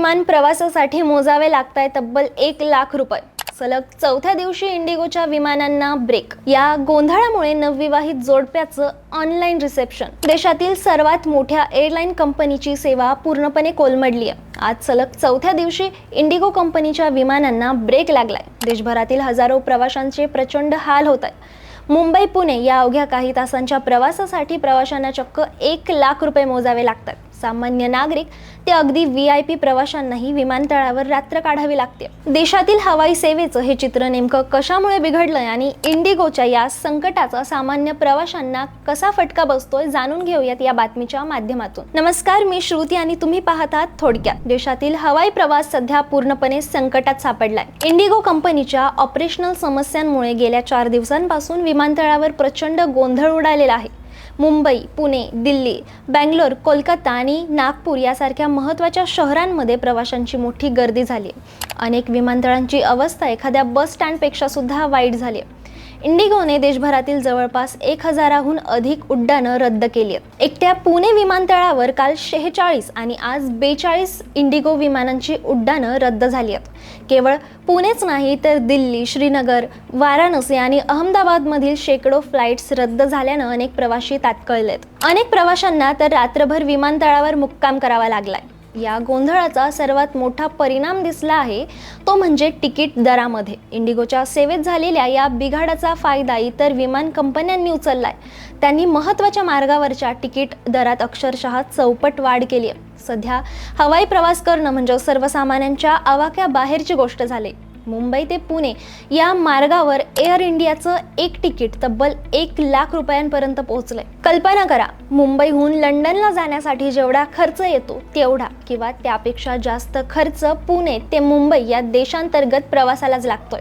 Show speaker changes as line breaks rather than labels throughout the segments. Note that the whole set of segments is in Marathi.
विमान प्रवासासाठी मोजावे लागताय तब्बल एक लाख रुपये. सलग चौथ्या दिवशी इंडिगोच्या विमानांना ब्रेक. या गोंधळामुळे नवविवाहित जोडप्याचं ऑनलाईन रिसेप्शन. देशातील सर्वात मोठ्या एअरलाईन कंपनीची सेवा पूर्णपणे कोलमडली आहे. आज सलग चौथ्या दिवशी इंडिगो कंपनीच्या विमानांना ब्रेक लागलाय. देशभरातील हजारो प्रवाशांचे प्रचंड हाल होत आहेत मुंबई पुणे या अवघ्या काही तासांच्या प्रवासासाठी प्रवाशांना चक्क एक लाख रुपये मोजावे लागतात. सामान्य नागरिक ते अगदी व्ही आय पी प्रवाशांनाही विमानतळावर रात्र काढावी लागते. देशातील हवाई सेवेचं हे चित्र नेमकं कशामुळे बिघडलंय आणि इंडिगोच्या या संकटाचा सामान्य प्रवाशांना कसा फटका बसतोय जाणून घेऊयात या बातमीच्या माध्यमातून. नमस्कार मी श्रुती आणि तुम्ही पाहतात थोडक्यात. देशातील हवाई प्रवास सध्या पूर्णपणे संकटात सापडलाय. इंडिगो कंपनीच्या ऑपरेशनल समस्यांमुळे गेल्या चार दिवसांपासून विमानतळावर प्रचंड गोंधळ उडालेला आहे. मुंबई पुणे दिल्ली बँगलोर कोलकाता आणि नागपूर यासारख्या महत्त्वाच्या शहरांमध्ये प्रवाशांची मोठी गर्दी झाली. अनेक विमानतळांची अवस्था एखाद्या बस स्टँडपेक्षा सुद्धा वाईट झाली. आहे इंडिगोने देशभरातील जवळपास एक हजाराहून अधिक उड्डाणं रद्द केली आहेत. एकट्या पुणे विमानतळावर काल शेहेचाळीस आणि आज बेचाळीस इंडिगो विमानांची उड्डाणं रद्द झाली आहेत. केवळ पुणेच नाही तर दिल्ली श्रीनगर वाराणसी आणि अहमदाबादमधील शेकडो फ्लाईट्स रद्द झाल्यानं अनेक प्रवासी तात्कळलेत अनेक प्रवाशांना तर रात्रभर विमानतळावर मुक्काम करावा लागलाय. या गोंधळाचा सर्वात मोठा परिणाम दिसला आहे तो म्हणजे तिकीट दरामध्ये. इंडिगोच्या सेवेत झालेल्या या बिघाडाचा फायदा इतर विमान कंपन्यांनी उचललाय. त्यांनी महत्त्वाच्या मार्गावरच्या तिकीट दरात अक्षरशः चौपट वाढ केली आहे. सध्या हवाई प्रवास करणं म्हणजे सर्वसामान्यांच्या आवाक्या बाहेरची गोष्ट झाली. मुंबई ते पुणे या मार्गावर एअर इंडियाचं एक तिकीट तब्बल एक लाख रुपयांपर्यंत पोहोचलंय. कल्पना करा मुंबईहून लंडनला जाण्यासाठी जेवढा खर्च येतो तेवढा किंवा त्यापेक्षा जास्त खर्च पुणे ते मुंबई या देशांतर्गत प्रवासालाच लागतोय.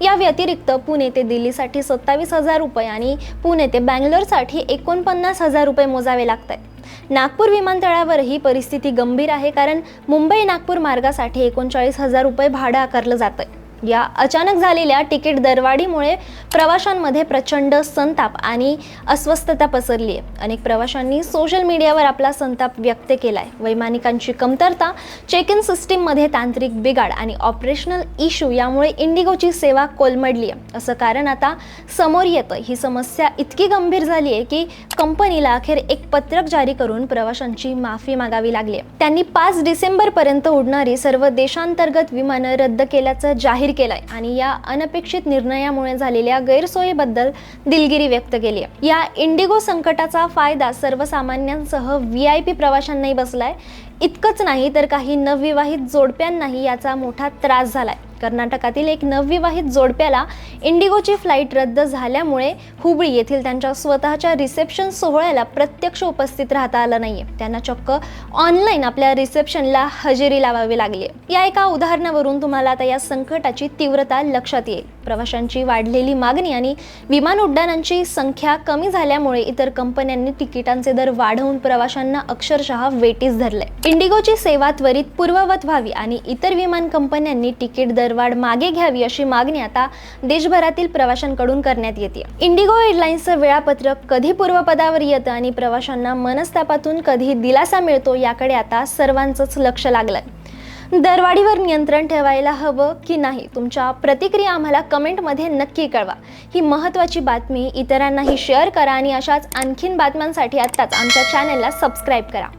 या व्यतिरिक्त पुणे ते दिल्लीसाठी सत्तावीस हजार रुपये आणि पुणे ते बँगलोरसाठी एकोणपन्नास हजार रुपये मोजावे लागत आहेत नागपूर विमानतळावर ही परिस्थिती गंभीर आहे कारण मुंबई नागपूर मार्गासाठी एकोणचाळीस हजार रुपये भाडं आकारलं जातं या अचानक झालेल्या तिकीट दरवाढीमुळे प्रवाशांमध्ये प्रचंड संताप आणि अस्वस्थता पसरली आहे. अनेक प्रवाशांनी सोशल मीडियावर आपला संताप व्यक्त केला आहे वैमानिकांची कमतरता चेक इन सिस्टीममध्ये तांत्रिक बिघाड आणि ऑपरेशनल इश्यू यामुळे इंडिगोची सेवा कोलमडली आहे. असं कारण आता समोर येतं ही समस्या इतकी गंभीर झाली आहे की कंपनीला अखेर एक पत्रक जारी करून प्रवाशांची माफी मागावी लागली आहे. त्यांनी पाच डिसेंबरपर्यंत उडणारी सर्व देशांतर्गत विमानं रद्द केल्याचं जाहीर केलाय आणि या अनपेक्षित निर्णयामुळे झालेल्या गैरसोयीबद्दल दिलगिरी व्यक्त केली आहे या इंडिगो संकटाचा फायदा सर्वसामान्यांसह व्ही आय पी प्रवाशांनाही बसलाय. इतकंच नाही तर काही नवविवाहित जोडप्यांनाही याचा मोठा त्रास झालाय. कर्नाटकातील एक नवविवाहित जोडप्याला इंडिगोची फ्लाईट रद्द झाल्यामुळे हुबळी येथील त्यांच्या स्वतःच्या रिसेप्शन सोहळ्याला प्रत्यक्ष उपस्थित राहता आलं नाहीये. त्यांना चक्क ऑनलाईन आपल्या रिसेप्शनला हजेरी लावावी लागली आहे या एका उदाहरणावरून तुम्हाला आता या संकटाची तीव्रता लक्षात येईल. प्रवाशांची वाढलेली मागणी आणि विमान उड्डाणांची संख्या कमी झाल्यामुळे इतर कंपन्यांनी तिकिटांचे दर वाढवून प्रवाशांना अक्षरशः वेटीस धरले. इंडिगोची सेवा त्वरित पूर्ववत व्हावी आणि इतर विमान कंपन्यांनी तिकीट दरवाढ मागे घ्यावी अशी मागणी आता देशभरातील प्रवाशांकडून करण्यात येते. इंडिगो एअरलाइन्सचं वेळापत्रक कधी पूर्वपदावर येतं आणि प्रवाशांना मनस्तापातून कधी दिलासा मिळतो याकडे आता सर्वांचंच लक्ष लागलंय. दरवाढीवर नियंत्रण ठेवायला हवं की नाही तुमच्या प्रतिक्रिया आम्हाला कमेंटमध्ये नक्की कळवा. ही महत्त्वाची बातमी इतरांनाही शेअर करा आणि अशाच आणखीन बातम्यांसाठी आत्ताच आमच्या चॅनलला सबस्क्राईब करा.